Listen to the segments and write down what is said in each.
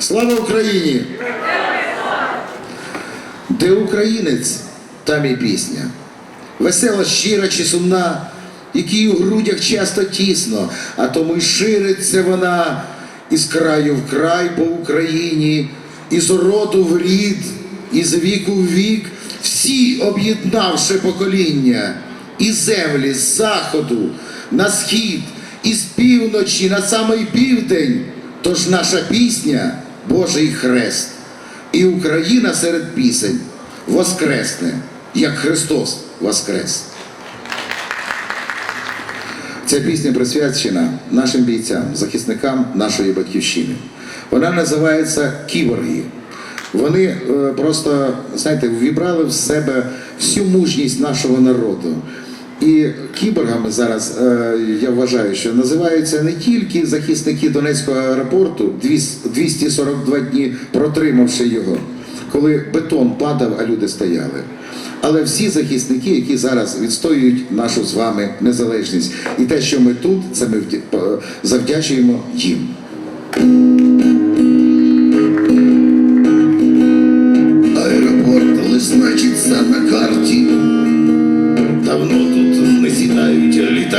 Слава Україні! Де українець, там і пісня. Весела, щира чи сумна, якій у грудях часто тісно, а тому й шириться вона із краю в край по Україні, із роду в рід, із віку в вік, всі об'єднавши покоління, і землі з заходу на схід, із півночі на самий південь. Тож наша пісня Божий хрест. І Україна серед пісень воскресне, як Христос воскрес. Ця пісня присвячена нашим бійцям, захисникам нашої батьківщини. Вона називається Кіборги. Вони е, просто, знаєте, вібрали в себе всю мужність нашого народу. І кіборгами зараз е, я вважаю, що називаються не тільки захисники Донецького аеропорту, 242 дні протримавши його, коли бетон падав, а люди стояли. Але всі захисники, які зараз відстоюють нашу з вами незалежність, і те, що ми тут, це ми завдячуємо їм.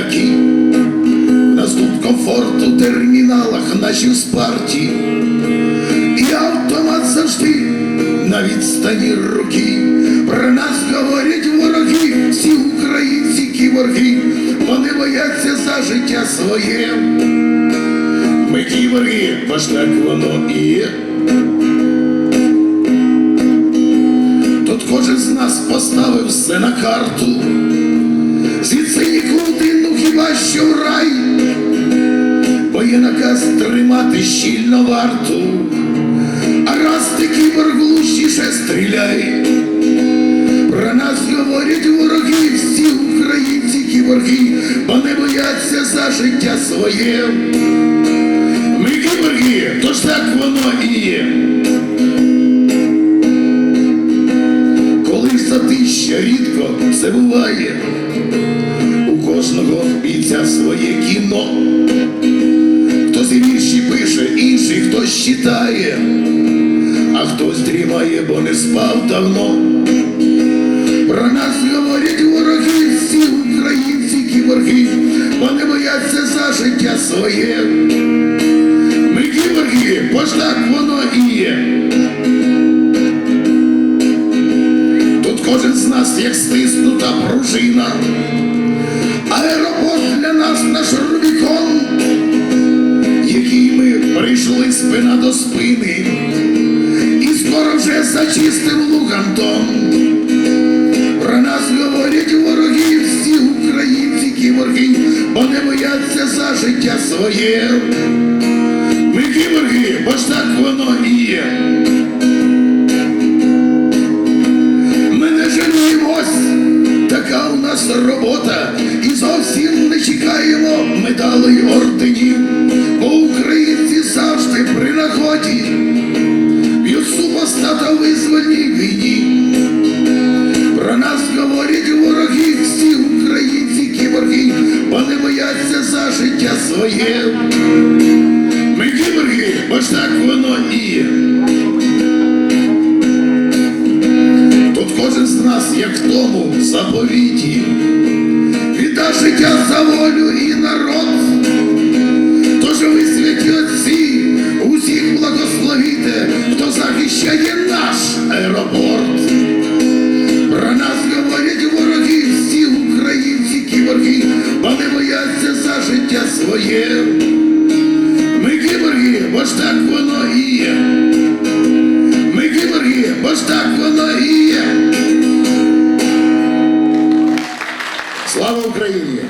Літаки. Нас тут комфорт у терміналах наші спарті. І автомат завжди на відстані руки. Про нас говорять вороги, всі українці кіборги, вони бояться за життя своє. Ми кіборги, бо ж так воно і є. Тут кожен з нас поставив все на карту. Звідси нікуди, хіба що в рай, бо є наказ тримати щільно варту, а раз ти кіборг глушіше стріляй. Про нас говорять вороги, всі українці кіборги, бо не бояться за життя своє. Ми кіборги, тож так воно і є. Коли затища рідко це буває, кожного бійця своє кіно. Хтось і вірші пише, інший хтось читає, а хтось дрімає, бо не спав давно. Про нас говорять вороги, всі українці кіборги, бо не бояться за життя своє. Ми кіборги, бо ж так воно і є. Тут кожен з нас як стиснута пружина. Спини, і скоро вже зачистив Лугантон. Про нас говорять вороги, всі українці кіборги, бо не бояться за життя своє. Ми кіборги, бо ж так воно і є. Ми не жаліємось, така у нас робота, і зовсім не чекаємо медалей орденів, при нагоді б'ють визвольній війні. Про нас говорять вороги, всі українці кіборги, бо не бояться за життя своє. Ми кіборги, бо ж так воно і. Тут кожен з нас, як в тому заповіті, віддав життя за волю і народ. Захищає наш аеропорт. Про нас говорять вороги, всі українці кіборги, бо не бояться за життя своє. Ми кіборги, бо ж так воно і є. Ми кіборги, бо ж так воно і є. Слава Україні!